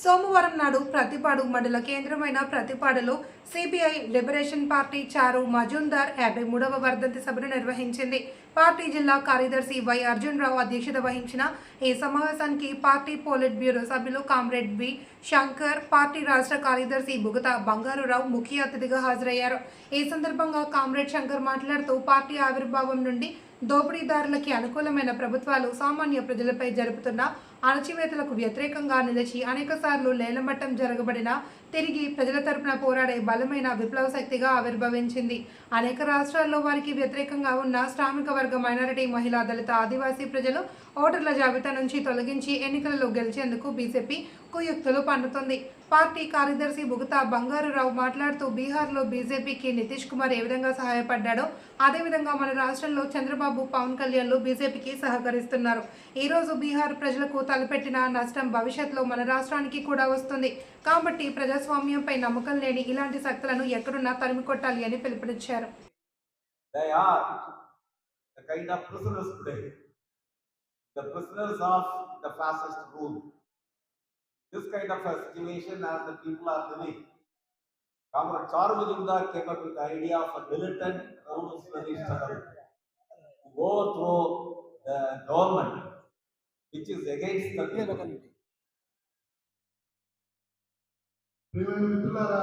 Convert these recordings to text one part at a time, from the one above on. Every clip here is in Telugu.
సోమవారం నాడు ప్రతిపాడు మండల కేంద్రమైన ప్రతిపాడులో సిపిఐ లిబరేషన్ పార్టీ చారు మజుందార్ యాభై మూడవ వర్ధంతి సభను నిర్వహించింది. పార్టీ జిల్లా కార్యదర్శి వై అర్జున్ రావు అధ్యక్షత వహించిన ఈ సమావేశానికి పార్టీ పోలిట్ బ్యూరో సభ్యులు కామ్రేడ్ బి. శంకర్ పార్టీ రాష్ట్ర కార్యదర్శి బుగత బంగారురావు ముఖ్య అతిథిగా హాజరయ్యారు. ఈ సందర్భంగా కామ్రేడ్ శంకర్ మాట్లాడుతూ పార్టీ ఆవిర్భావం నుండి దోపిడీదారులకి అనుకూలమైన ప్రభుత్వాలు సామాన్య ప్రజలపై జరుపుతున్న అణచివేతలకు వ్యతిరేకంగా నిలిచి అనేకసార్లు లేలమట్టం జరగబడిన తిరిగి ప్రజల తరపున పోరాడే బలమైన విప్లవ శక్తిగా ఆవిర్భవించింది. అనేక రాష్ట్రాల్లో వారికి వ్యతిరేకంగా ఉన్న శ్రామిక వర్గ మైనారిటీ మహిళా దళిత ఆదివాసీ ప్రజలు ఓటర్ల జాబితా నుంచి తొలగించి ఎన్నికలలో గెలిచేందుకు బీజేపీ కుయుక్తులు పన్నుతుంది. పార్టీ కార్యదర్శి బుగతా బంగారురావు మాట్లాడుతూ బీహార్లో బీజేపీకి నితీష్ కుమార్ ఏ విధంగా సహాయపడ్డాడో అదేవిధంగా మన రాష్ట్రంలో చంద్రబాబు పవన్ కళ్యాణ్లు బీజేపీకి సహకరిస్తున్నారు ఈ రోజు బీహార్ ప్రజలకు తలపెట్టిన నష్టం భవిష్యత్తులో మన రాష్ట్రానికి కూడా వస్తుంది కాబట్టి ప్రజాస్వామ్యంపై నమ్మకం లేని ఇలాంటి శక్తులను ఎక్కడున్నా తరిమి కొట్టాలి అని పిలుపునిచ్చారు the prisoners today. The prisoners of the fascist rule. This kind of a situation as the people are living. Comrade Charu came up with the idea of a militant revolutionary struggle to overthrow the government which is against the people. ప్రియమైన మిత్రులారా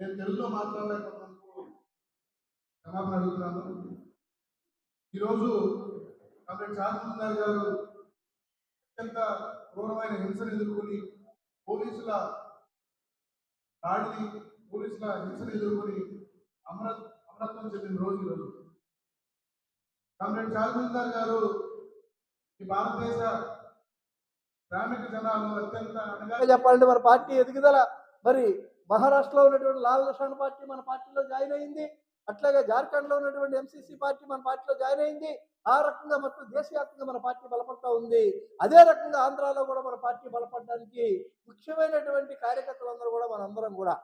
నేను తెలుగులో మాట్లాడలేకపోతున్నాను క్షమాపణ అడుగుతున్నాను ఈరోజు కామ్రేడ్ చాంద్రబాబు గారు అత్యంత క్రూరమైన హింసను ఎదుర్కొని పోలీసుల దాడిని పోలీసుల హింసను ఎదుర్కొని అమర అమరత్వం చెందిన రోజు ఈరోజు. కామ్రేడ్ చాంద్రబాబు గారు ఈ భారతదేశ శ్రామిక జనాలు అత్యంత చెప్పాలంటే మన పార్టీ ఎదుగుదల మరి మహారాష్ట్రలో ఉన్నటువంటి లాల్ లక్షణ పార్టీ మన పార్టీలో జాయిన్ అయింది. అట్లాగే జార్ఖండ్లో ఉన్నటువంటి ఎంసీసీ పార్టీ మన పార్టీలో జాయిన్ అయింది. ఆ రకంగా మొత్తం దేశవ్యాప్తంగా మన పార్టీ బలపడతా ఉంది. అదే రకంగా ఆంధ్రాలో కూడా మన పార్టీ బలపడడానికి ముఖ్యమైనటువంటి కార్యకర్తలందరూ కూడా మనందరం కూడా.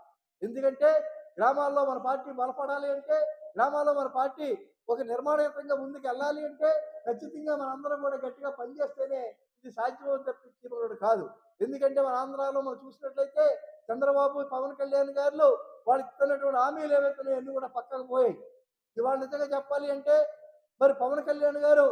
ఎందుకంటే గ్రామాల్లో మన పార్టీ బలపడాలి అంటే గ్రామాల్లో మన పార్టీ ఒక నిర్మాణయుతంగా ముందుకు వెళ్ళాలి అంటే ఖచ్చితంగా మనందరం కూడా గట్టిగా పనిచేస్తేనే ఇది సాధ్యమని తప్పించి కాదు. ఎందుకంటే మన ఆంధ్రాలో మనం చూసినట్లయితే చంద్రబాబు పవన్ కళ్యాణ్ గారు వాళ్ళకి ఇస్తున్నటువంటి హామీలు ఏవైతున్నాయో అన్ని కూడా పక్కకు పోయాయి. ఇవాళ నిజంగా చెప్పాలి అంటే మరి పవన్ కళ్యాణ్ గారు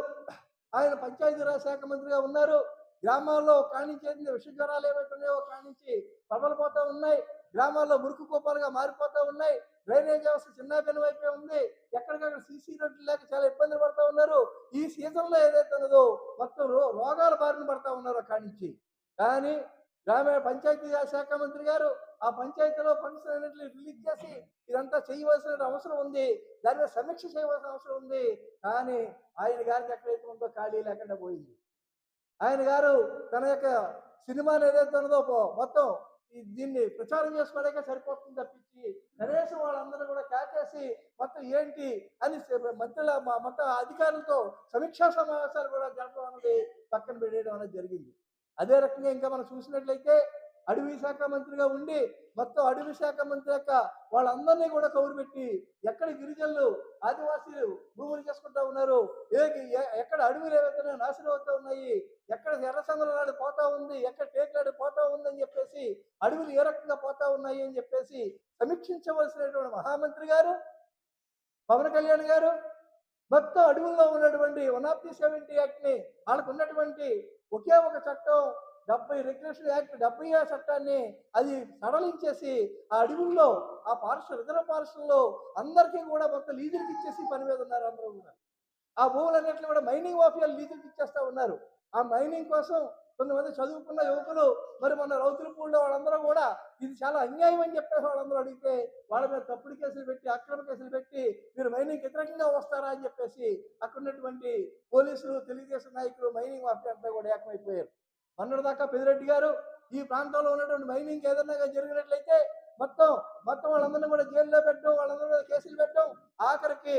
ఆయన పంచాయతీరాజ్ శాఖ మంత్రిగా ఉన్నారు. గ్రామాల్లో కాణించేది విష జ్వరాలు ఏవైతున్నాయో కాణించి ప్రబలిపోతా ఉన్నాయి. గ్రామాల్లో మురుకు కోపాలుగా మారిపోతా ఉన్నాయి. డ్రైనేజ్ వ్యవస్థ చిన్న వైపే ఉంది. ఎక్కడికక్కడ సీసీ రోడ్లు లేక చాలా ఇబ్బందులు పడతా ఉన్నారు. ఈ సీజన్లో ఏదైతే ఉన్నదో మొత్తం రోగాల బారిన పడతా ఉన్నారు కాణించి కానీ గ్రామీణ పంచాయతీ శాఖ మంత్రి గారు ఆ పంచాయతీలో ఫండ్స్ అన్నింటినీ రిలీజ్ చేసి ఇదంతా చేయవలసిన అవసరం ఉంది. దాని మీద సమీక్ష చేయవలసిన అవసరం ఉంది. కానీ ఆయన గారికి ఎక్కడైతే ఉందో ఖాళీ లేకుండా పోయింది. ఆయన గారు తన యొక్క సినిమాని ఏదైతే ఉన్నదో పో- మొత్తం దీన్ని ప్రచారం చేసుకోవడానికే సరిపోతుంది తప్పించి కనీసం వాళ్ళందరూ కూడా కాచేసి మొత్తం ఏంటి అని మధ్యలో మొత్తం అధికారులతో సమీక్షా సమావేశాలు కూడా జరపడం అనేది పక్కన పెట్టేయడం అనేది జరిగింది. అదే రకంగా ఇంకా మనం చూసినట్లయితే అడవి శాఖ మంత్రిగా ఉండి మొత్తం అడవి శాఖ మంత్రి యొక్క వాళ్ళందరినీ కూడా కౌరు పెట్టి ఎక్కడ గిరిజనులు ఆదివాసీలు భూములు చేసుకుంటా ఉన్నారు? ఏ ఎక్కడ అడవులు ఏవైతే నాశనం అవుతా ఉన్నాయి? ఎక్కడ ఎర్రసంగుల నాడు పోతా ఉంది? ఎక్కడ టేకులాడు పోతా ఉంది అని చెప్పేసి అడవులు ఏ రకంగా పోతా ఉన్నాయి అని చెప్పేసి సమీక్షించవలసినటువంటి మహామంత్రి గారు పవన్ కళ్యాణ్ గారు మొత్తం అడవుల్లో ఉన్నటువంటి వన్ ఆఫ్ ది సెవెంటీ యాక్ట్ని వాళ్ళకు ఉన్నటువంటి ఒకే ఒక చట్టం డెబ్బై రెగ్యులేషన్ యాక్ట్ డెబ్బై ఆ చట్టాన్ని అది సడలించేసి ఆ అడవుల్లో ఆ పార్షల్ రిజర్వ్ పార్షల్లో అందరికీ కూడా మొత్తం లీజులకు ఇచ్చేసి పని మీద ఉన్నారు అందరూ కూడా. ఆ భూములన్నింటినీ కూడా మైనింగ్ మాఫియాలు లీజులకు ఇచ్చేస్తా ఉన్నారు. ఆ మైనింగ్ కోసం కొంతమంది చదువుకున్న యువకులు మరి మన రౌతులపూడిలో వాళ్ళందరూ కూడా ఇది చాలా అన్యాయం అని చెప్పేసి వాళ్ళందరూ అడిగితే వాళ్ళ మీద తప్పుడు కేసులు పెట్టి అక్రమ కేసులు పెట్టి మీరు మైనింగ్ వ్యతిరేకంగా వస్తారా అని చెప్పేసి అక్కడ ఉన్నటువంటి పోలీసులు తెలుగుదేశం నాయకులు మైనింగ్ మాఫియా అంతా కూడా ఏకమైపోయారు. మొన్నటిదాకా పెదిరెడ్డి గారు ఈ ప్రాంతంలో ఉన్నటువంటి మైనింగ్ ఏదన్నా జరిగినట్లయితే మొత్తం మొత్తం వాళ్ళందరినీ కూడా జైల్లో పెట్టడం వాళ్ళందరూ మీద కేసులు పెట్టడం ఆఖరికి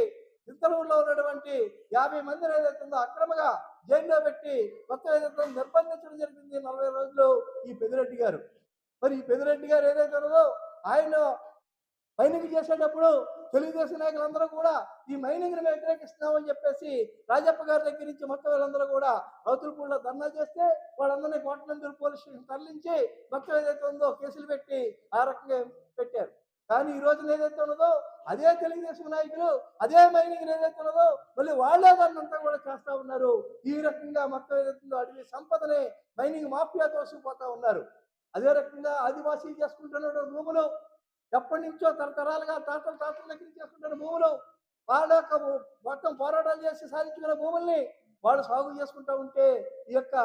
చిత్తలూరులో ఉన్నటువంటి యాభై మందిని ఏదైతే ఉందో అక్రమంగా జైల్లో పెట్టి కొత్త ఏదైతే నిర్బంధించడం జరిగింది నలభై రోజులు ఈ పెదిరెడ్డి గారు. మరి ఈ పెదిరెడ్డి గారు ఏదైతే ఉన్నదో ఆయన మైనింగ్ చేసేటప్పుడు తెలుగుదేశం నాయకులందరూ కూడా ఈ మైనింగ్ని వ్యతిరేకిస్తున్నామని చెప్పేసి రాజప్ప గారి దగ్గర నుంచి మొత్తం వీళ్ళందరూ కూడా రౌతులపూడిలో ధర్నా చేస్తే వాళ్ళందరినీ కోటనందూరు పోలీస్ స్టేషన్ తరలించి మొత్తం ఏదైతే ఉందో కేసులు పెట్టి ఆ రకంగా పెట్టారు. కానీ ఈ రోజున ఏదైతే ఉన్నదో అదే తెలుగుదేశం నాయకులు అదే మైనింగ్ ఏదైతే ఉన్నదో మళ్ళీ వాళ్ళే దాన్ని అంతా కూడా చేస్తా ఉన్నారు. ఈ రకంగా మొత్తం ఏదైతుందో అడవి సంపదని మైనింగ్ మాఫియా తోసుకుపోతా ఉన్నారు. అదే రకంగా ఆదివాసీ చేసుకుంటున్నాడు భూములు. ఎప్పటి నుంచో తరతరాలుగా తాతల తాతల దగ్గర చేసుకుంటున్న భూములు. వాళ్ళ యొక్క మొత్తం పోరాటాలు చేసి సాధించుకున్న భూముల్ని వాళ్ళు సాగు చేసుకుంటా ఉంటే ఈ యొక్క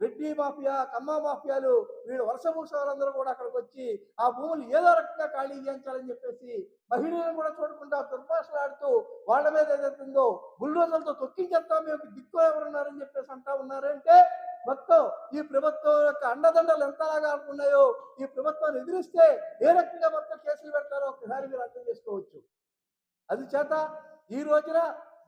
రెడ్డి మాఫియా కమ్మ మాఫియాలు వీళ్ళు వలస భూస్వాలందరూ కూడా అక్కడికి వచ్చి ఆ భూములు ఏదో రకంగా ఖాళీ చేయించాలని చెప్పేసి మహిళలను కూడా చూడకుండా దుర్భాషలాడుతూ వాళ్ళ మీద ఏదైతుందో బుల్డోజర్లతో తొక్కించేస్తా మీకు దిక్కు ఎవరున్నారని చెప్పేసి అంటా ఉన్నారంటే మొత్తం ఈ ప్రభుత్వం యొక్క అండదండలు ఎంతలాగా ఉన్నాయో ఈ ప్రభుత్వాన్ని ఎదిరిస్తే ఏ రకంగా మొత్తం కేసులు పెడతారో ఒకసారి మీరు అర్థం చేసుకోవచ్చు. అది చేత ఈ రోజున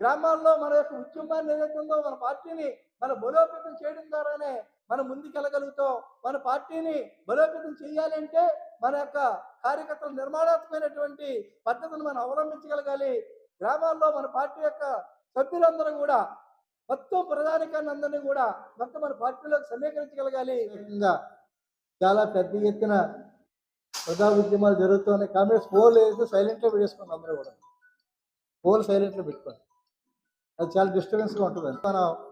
గ్రామాల్లో మన యొక్క ఉద్యమాన్ని ఏదైతుందో ఉందో మన పార్టీని మన బలోపేతం చేయడం ద్వారానే మనం ముందుకెళ్ళగలుగుతాం. మన పార్టీని బలోపేతం చేయాలంటే మన యొక్క కార్యకర్తల నిర్మాణాత్మకమైనటువంటి పద్ధతులు మనం అవలంబించగలగాలి. గ్రామాల్లో మన పార్టీ యొక్క సభ్యులందరూ కూడా మొత్తం ప్రధానికాన్ని అందరినీ కూడా మొత్తం మన పార్టీలోకి సమీకరించగలగాలి. చాలా పెద్ద ఎత్తున ప్రజా ఉద్యమాలు జరుగుతున్నాయి. కాంగ్రెస్ పోల్ వేసి సైలెంట్లో పెట్టేసుకోండి అందరూ కూడా. పోల్ సైలెంట్లో పెట్టుకోండి. అది చాలా డిస్టర్బెన్స్గా ఉంటుంది మనం